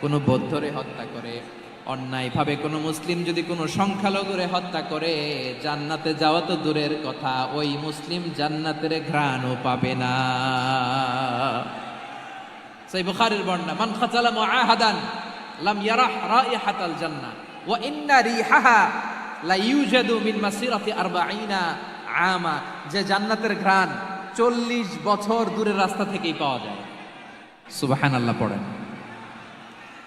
কোনো বৌদ্ধরে হত্যা করে, অন্যায়ভাবে কোনো মুসলিম যদি কোনো সংখ্যালঘুরে হত্যা করে, জান্নাতে যাওয়া তো দূরের কথা, ওই মুসলিম জান্নাতের ঘ্রাণও পাবে না। সেই বুখারীর বর্ণনা, মান খাচালা মুআহাদান, লাম ইয়ারাহ রাইহাতাল জান্নাহ, ওয়া ইন্না রিহাহা লা ইউজাদু মিন মাসিরাতি 40 আমা যে জান্নাতের ঘ্রাণ 40 বছর দূরের রাস্তা থেকেই পাওয়া যায়। সুবহানাল্লাহ পড়েন।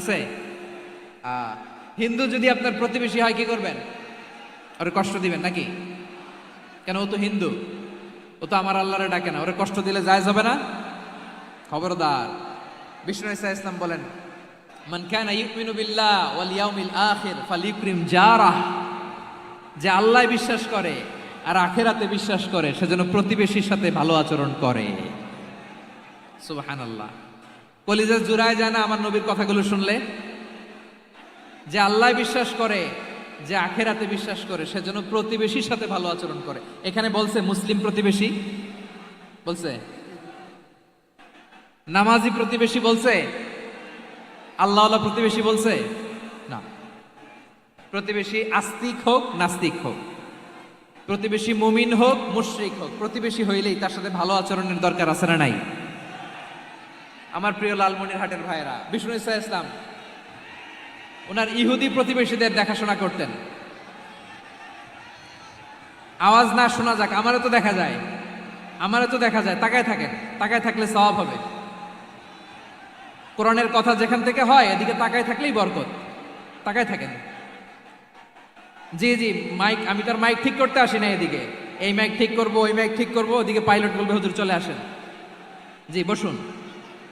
আছে? হিন্দু যদি আপনার প্রতিবেশী হয়, কি করবেন? ওরে কষ্ট দিবেন নাকি? কেন, ও তো হিন্দু। ও তো আমার আল্লাহরে ডাকে না। ওরে কষ্ট দিলে যায় যাবে না? খবরদার। বিষ্ণু ইসা ইসলাম বলেন, মান কানা ইউমিনু বিল্লাহ ওয়াল ইয়াউমিল আখির ফালিক্রিম জারাহ। যে আল্লাহ বিশ্বাস করে আর আখেরাতে বিশ্বাস করে সেজন্য প্রতিবেশীর সাথে ভালো আচরণ করে। সুবহানাল্লাহ। কলিজা জুড়ায় যায় না আমার নবীর কথাগুলো শুনলে? যে আল্লাহ বিশ্বাস করে, যে আখেরাতে বিশ্বাস করে সেজন্য প্রতিবেশীর সাথে ভালো আচরণ করে। এখানে বলছে মুসলিম প্রতিবেশী? বলছে। নামাজি প্রতিবেশী বলছে? আল্লাহ প্রতিবেশী বলছে? না। প্রতিবেশী আস্তিক হোক, নাস্তিক হোক। প্রতিবেশী মুমিন হোক, মুশরিক হোক। প্রতিবেশী হইলেই তার সাথে ভালো আচরণের দরকার আছে না নাই? আমার প্রিয় লালমনির হাটের ভাইয়েরা, বিষ্ণু ইসা ইসলাম, ওনার ইহুদি প্রতিবেশীদের দেখাশোনা করতেন। আওয়াজ না শোনা যাক, আমারও তো দেখা যায়, আমারও তো দেখা যায়, তাকায় থাকেন, তাকায় থাকলে সওয়াব হবে। কোরআনের কথা যেখান থেকে হয়, এদিকে তাকায় থাকলেই বরকত, তাকায় থাকেন। জি জি, মাইক, আমি তার মাইক ঠিক করতে আসি না এদিকে। এই মাইক ঠিক করব, ওই মাইক ঠিক করব, ওদিকে পাইলট বলবে, হুজুর চলে আসেন। জি, বসুন।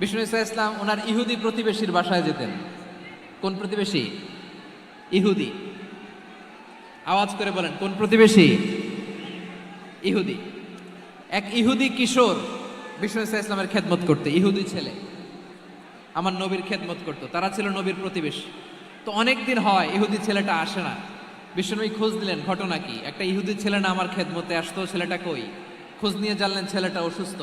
বিষ্ণু ইসা ইসলাম ওনার ইহুদি প্রতিবেশীর বাসায় যেতেন। কোন প্রতিবেশী? ইহুদি। আওয়াজ করে বলেন, কোন প্রতিবেশী? ইহুদি। এক ইহুদি কিশোর বিষ্ণু ইসা ইসলামের খেদমত করতে, ইহুদি ছেলে। আমার নবীর খেদমত করতো, তারা ছিল নবীর প্রতিবেশী। তো অনেক দিন হয় ইহুদি ছেলেটা আসে না। বিষ্ণুনবী খোঁজ দিলেন, ঘটনা কি? একটা ইহুদি ছেলে না আমার খেদমতে আসতো, ছেলেটা কই? খোঁজ নিয়ে জানলেন ছেলেটা অসুস্থ।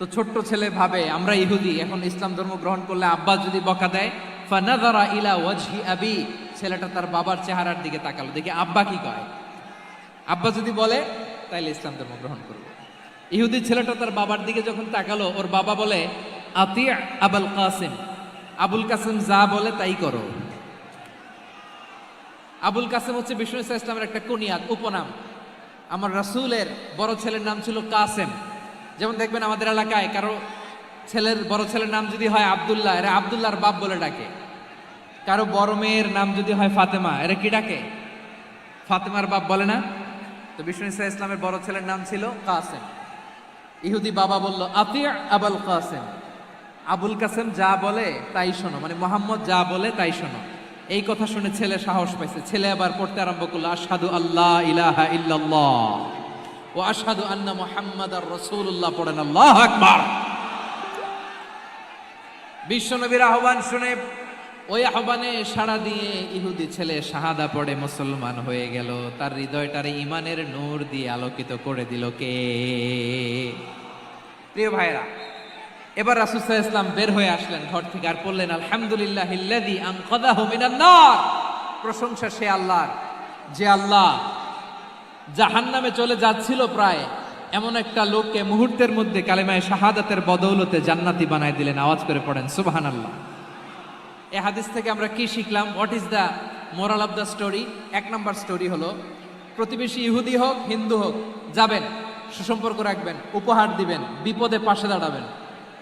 তো ছোট্ট ছেলে ভাবে, আমরা ইহুদি, এখন ইসলাম ধর্ম গ্রহণ করলে আব্বা যদি বকা দেয় ফানাদারা ইলা ওয়াজহি আবি। ছেলেটা তার বাবার চেহারার দিকে তাকালো, দেখি আব্বা কি কয়? আব্বা যদি বলে, তাইলে ইসলাম ধর্ম গ্রহণ করব। ইহুদি ছেলেটা তার বাবার দিকে যখন তাকালো, ওর বাবা বলে, আতি আবুল কাসিম। আবুল কাসিম যা বলে তাই করো। আবুল কাসিম হচ্ছে বিষ্ণু ইসা ইসলামের একটা কুনিয়াত উপনাম। আমার রাসূলের বড় ছেলের নাম ছিল কাসেম। যেমন দেখবেন আমাদের এলাকায় কারও ছেলের, বড় ছেলের নাম যদি হয় আবদুল্লাহ, এরা আব্দুল্লাহর বাপ বলে ডাকে। কারও বড় মেয়ের নাম যদি হয় ফাতেমা, এরা কি ডাকে? ফাতেমার বাপ বলে না? তো বিষ্ণু ইসা ইসলামের বড় ছেলের নাম ছিল কাসেম। ইহুদি বাবা বলল আতিয়া আবুল কাসেম। আবুল কাসেম যা বলে তাই শোনো মানে মোহাম্মদ যা বলে তাই শোনো। এই কথা শুনে ছেলে সাহস পাইছে। ছেলে আবার পড়তে আরম্ভ করল, আশহাদু আল্লাহ ইলাহা ইল্লাল্লাহ। ও রাসূলুল্লাহ পড়েন আল্লাহু শুনে ওই দিয়ে ইহুদি ছেলে শাহাদা পড়ে মুসলমান হয়ে গেল। তার হৃদয়টারে ইমানের নূর দিয়ে আলোকিত করে দিল কে? প্রিয় ভাইরা এবার রাসুসাহ ইসলাম বের হয়ে আসলেন ঘর থেকে আর বললেন আলহামদুলিল্লাহ প্রশংসা সে আল্লাহর, যে আল্লাহ জাহান্নামে চলে যাচ্ছিল প্রায়। এমন একটা লোককে মুহূর্তের মধ্যে কালেমায় শাহাদাতের বদৌলতে জান্নাতি বানায় দিলেন। আওয়াজ করে পড়েন, সুবহানাল্লাহ। এ হাদিস থেকে আমরা কি শিখলাম? What is the moral of the story এক নম্বর স্টোরি হলো, প্রতিবেশী ইহুদি হোক, হিন্দু হোক, যাবেন, সুসম্পর্ক রাখবেন, উপহার দিবেন, বিপদে পাশে দাঁড়াবেন।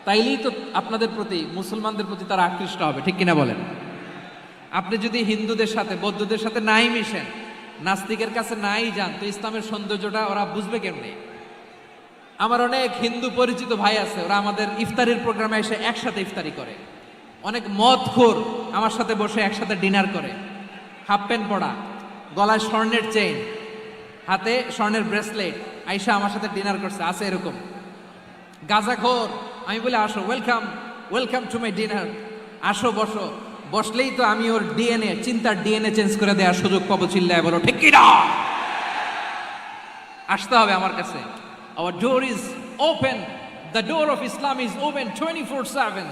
তাইলেই তো আপনাদের প্রতি, মুসলমানদের প্রতি তারা আকৃষ্ট হবে, ঠিক কিনা বলেন? আপনি যদি হিন্দুদের সাথে, বৌদ্ধদের সাথে নাই মিশেন নাস্তিকের কাছে নাই যান, তো ইসলামের সৌন্দর্যটা ওরা বুঝবে কেমনে? আমার অনেক হিন্দু পরিচিত ভাই আছে, ওরা আমাদের ইফতারির প্রোগ্রামে এসে একসাথে ইফতারি করে। অনেক মদ খোর আমার সাথে বসে একসাথে ডিনার করে। হাফ প্যান্ট পরা গলায় স্বর্ণের চেইন, হাতে স্বর্ণের ব্রেসলেট, আইসা আমার সাথে ডিনার করছে, আছে এরকম। গাজাখোর, আমি বলে, আসো welcome welcome to my dinner আসো, বসো। বসলেই তো আমি ওর ডিএনএ চিন্তার ডিএনএ চেঞ্জ করে দেওয়ার সুযোগ পাবো চিল্লায় বলো, ঠিক না আসতে হবে আমার কাছে। Our door is open the door of Islam is open twenty four seven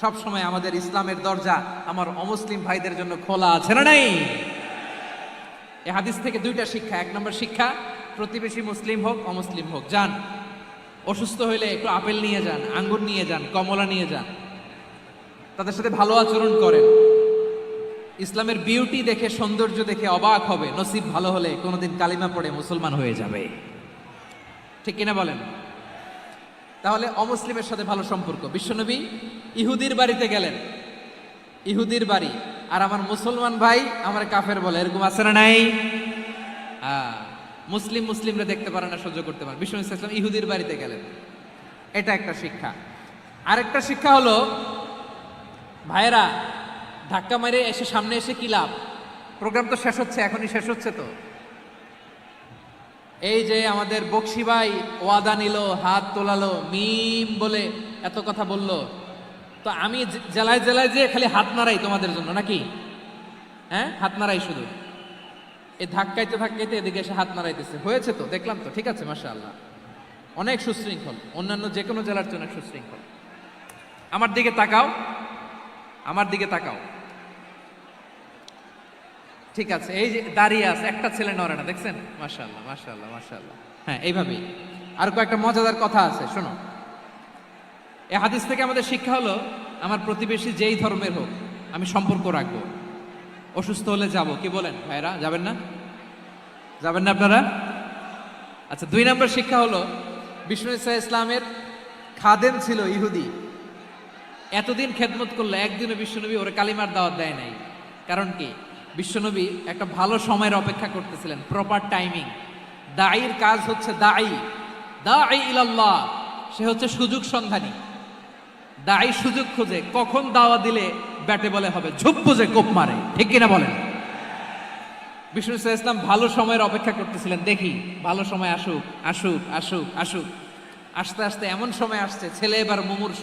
সবসময় আমাদের ইসলামের দরজা আমার অমুসলিম ভাইদের জন্য খোলা আছে না নাই? এ হাদিস থেকে দুইটা শিক্ষা। এক নম্বর শিক্ষা, প্রতিবেশী মুসলিম হোক, অমুসলিম হোক, যান। অসুস্থ হইলে একটু আপেল নিয়ে যান, আঙ্গুর নিয়ে যান, কমলা নিয়ে যান। তাদের সাথে ভালো আচরণ করেন। ইসলামের বিউটি দেখে, সৌন্দর্য দেখে অবাক হবে। নসিব ভালো হলে কোনোদিন কালিমা পড়ে মুসলমান হয়ে যাবে। ঠিক কিনা বলেন? তাহলে অমুসলিমের সাথে ভালো সম্পর্ক। বিশ্বনবী ইহুদির বাড়িতে গেলেন। ইহুদির বাড়ি। আর আমার মুসলমান ভাই আমার কাফের বলে, এরকম আছে না নাই? মুসলিম মুসলিমরা দেখতে পারে না, সহ্য করতে পারে বিশ্বনবী ইসলাম ইহুদির বাড়িতে গেলেন। এটা একটা শিক্ষা। আরেকটা শিক্ষা হলো ভাইয়েরা ধাক্কা মেরে এসে সামনে এসে কি লাভ? প্রোগ্রাম তো শেষ হচ্ছে এখনই শেষ হচ্ছে তো। এই যে আমাদের বক্সি ভাই ওয়াদা নিল হাত তোলালো মিম বলে এত কথা বলল। তো আমি জেলায় জেলায় যে খালি হাত নাড়াই তোমাদের জন্য নাকি? হ্যাঁ? হাত নাড়াই শুধু। এই ধাক্কাইতে ধাক্কাইতে এদিকে এসে হাত নাড়াইতেছে। হয়েছে তো দেখলাম তো ঠিক আছে মাসা আল্লাহ অনেক সুশৃঙ্খল অন্যান্য যে কোনো জেলার জন্য সুশৃঙ্খল। আমার দিকে তাকাও। আমার দিকে তাকাও। ঠিক আছে, এই যে দাঁড়িয়ে আছে, একটা ছেলে নড়ে না, দেখছেন? মাশাল্লাহ মাশাল্লাহ মাশাল্লাহ হ্যাঁ এইভাবেই। আর কয়েকটা মজাদার কথা আছে, শোনো। এ হাদিস থেকে আমাদের শিক্ষা হলো, আমার প্রতিবেশী যেই ধর্মের হোক, আমি সম্পর্ক রাখব। অসুস্থ হলে যাব। কি বলেন ভাইরা, যাবেন না? যাবেন না আপনারা? আচ্ছা দুই নম্বর শিক্ষা হলো, বিষ্ণু ইসা ইসলামের খাদেম ছিল ইহুদি। এতদিন খেদমত করলে একদিনও বিশ্বনবী ওরে কালিমার দাওয়াত দেয় নাই। কারণ কি? বিশ্বনবী একটা ভালো সময়ের অপেক্ষা করতেছিলেন প্রপার টাইমিং দায়ীর কাজ হচ্ছে দায়ী দায়ী ইলাল্লাহ, সে হচ্ছে সুযোগ সন্ধানী। দায়ী সুযোগ খোঁজে কখন দাওয়া দিলে ব্যাটে বলে হবে, ঝুপ বুঝে কোপ মারে, ঠিক কিনা বলেন? বিষ্ণু ইসা ইসলাম ভালো সময়ের অপেক্ষা করতেছিলেন, দেখি, ভালো সময় আসুক আসুক আসুক আসুক। আস্তে আস্তে এমন সময় আসছে, ছেলে এবার মুমূর্ষ।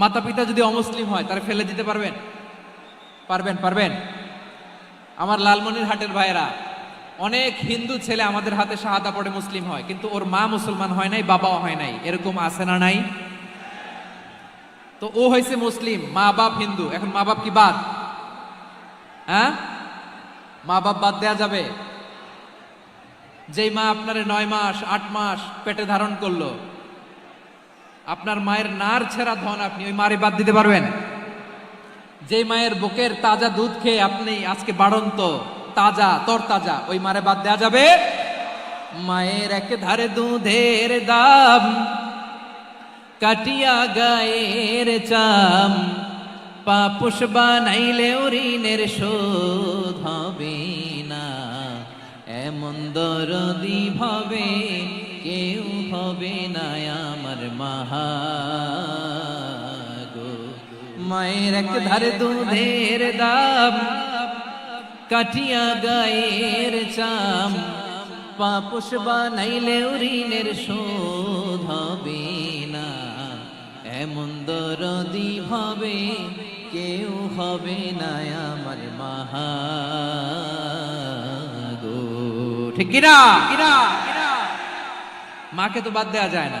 মাতা পিতা যদি অমুসলিম হয়, তারা ফেলে দিতে পারবেন? পারবেন পারবেন? আমার লালমনির হাটের ভাইয়েরা, অনেক হিন্দু ছেলে আমাদের হাতে শাহাদা পড়ে মুসলিম হয়, কিন্তু ওর মা মুসলমান হয় নাই, বাবাও হয় নাই। এরকম আছে না নাই? তো ও হয়েছে মুসলিম মা বাপ হিন্দু। এখন মা বাপ কি বাদ? হ্যাঁ? মা বাপ বাদ দেয়া যাবে? যেই মা আপনারে নয় মাস, আট মাস পেটে ধারণ করল আপনার মায়ের নার ছেঁড়া ধন আপনি ওই মারে বাদ দিতে পারবেন। যে মায়ের বুকের তাজা দুধ খেয়ে আপনি আজকে বাড়ন্ত, তাজা তর তাজা ওই মারে বাদ দেওয়া যাবে? মায়ের এক ধারে দুধের দাম, কাটিয়া গায়ের চাম, পাপুষ বানাইলে ঋণের শোধ হবে না। এমন দরদি ভাবে, কেউ হবে না আমার মাহা গো মায়ের এক ধারে দুধের দাম, কাটিয়া গায়ের চাম। পাপুষ বানাইলে ঋণের শোধ হবে না। এমন দরদি ভাবে কেউ হবে না আমার মাহা ঠিক কিনা? কিনা? মাকে তো বাদ দেওয়া যায় না।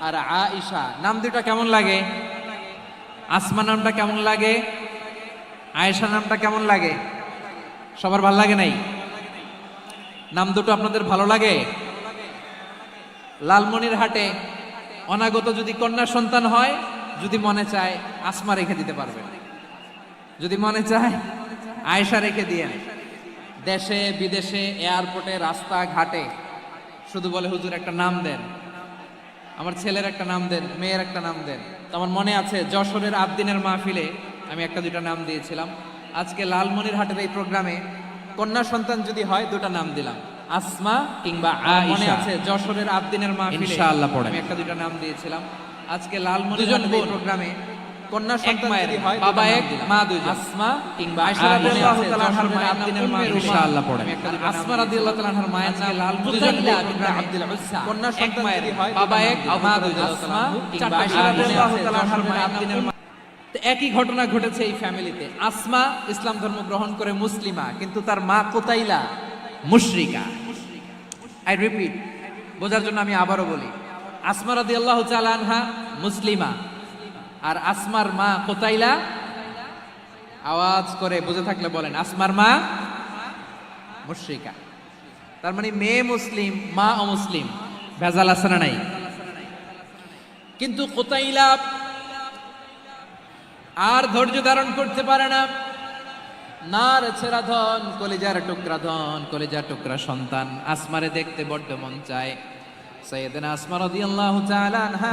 আর আয়েশা, নাম দুটা কেমন লাগে? আসমা নামটা কেমন লাগে? আয়েশা নামটা কেমন লাগে? সবার ভালো লাগে নাই? নাম দুটো আপনাদের ভালো লাগে? লালমনির হাটে অনাগত যদি কন্যা সন্তান হয়, যদি মনে চায় আসমা রেখে দিতে পারবেন। যদি মনে চায় আয়েশা রেখে দিয়ে দেশে, বিদেশে এয়ারপোর্টে রাস্তা ঘাটে শুধু বলে হুজুর একটা নাম দেন। আমার ছেলের একটা নাম দেন মেয়ের একটা নাম দেন। তো আমার মনে আছে যশোরের আবদিনের মাহফিলে আমি একটা দুটা নাম দিয়েছিলাম। আজকে লালমনির হাটের এই প্রোগ্রামে কন্যা সন্তান যদি হয় দুটা নাম দিলাম। আসমা কিংবা মনে আছে যশোরের আবদিনের মাহফিলে ইনশাআল্লাহ পড়ে আমি একটা দুটা নাম দিয়েছিলাম। আজকে লালমনির দুজন হাটের এই প্রোগ্রামে কন্যা সন্তান যদি হয় বাবা এক, মা দুইজন। আসমা কিংবা আয়েশা আয়েশা রাদিয়াল্লাহু রাদিয়াল্লাহু তাআলা আনহার মায়ের নাম উম্মে ইনশাআল্লাহ রুমান। পড়েন। আমি একটা দুইটা আসমা রাদিয়াল্লাহু তাআলা আনহার মায়ের নাম লাল মুতাল্লা বিনতে আব্দুল উজ্জা। কন্যা সন্তান যদি হয় বাবা এক, মা দিলাম। আসমা কিংবা আয়েশা আয়েশা রাদিয়াল্লাহু রাদিয়াল্লাহু তাআলা আনহার তাআলার আবদিনের একই ঘটনা ঘটেছে এই ফ্যামিলিতে আসমা ইসলাম ধর্ম গ্রহণ করে মুসলিমা কিন্তু তার মা কোতাইলা মুশরিকা আই রিপিট বোঝার জন্য আমি আবারও বলি আসমা রাদি আল্লাহ আনহা মুসলিমা আর আসমার মা কোতাইলা আওয়াজ করে বুঝে থাকলে বলেন, আসমার মা মুশরিকা। তার মানে মেয়ে মুসলিম, মা অমুসলিম, ভেজাল আছে না নাই? কিন্তু কোতাইলা আর ধৈর্য ধারণ করতে পারে না। নার ছেড়া ধন, কলিজার টুকরা ধন, কলিজার টুকরা সন্তান। আসমারে দেখতে বড্ড মন চায়। সৈয়দিন আসমা রাদিয়াল্লাহু আনহা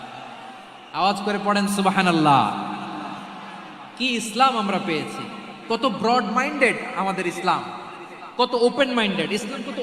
আওয়াজ করে পড়েন সুবাহান আল্লাহ কি ইসলাম আমরা পেয়েছি। কত ব্রড মাইন্ডেড আমাদের ইসলাম। কত ওপেন মাইন্ডেড ইসলাম কত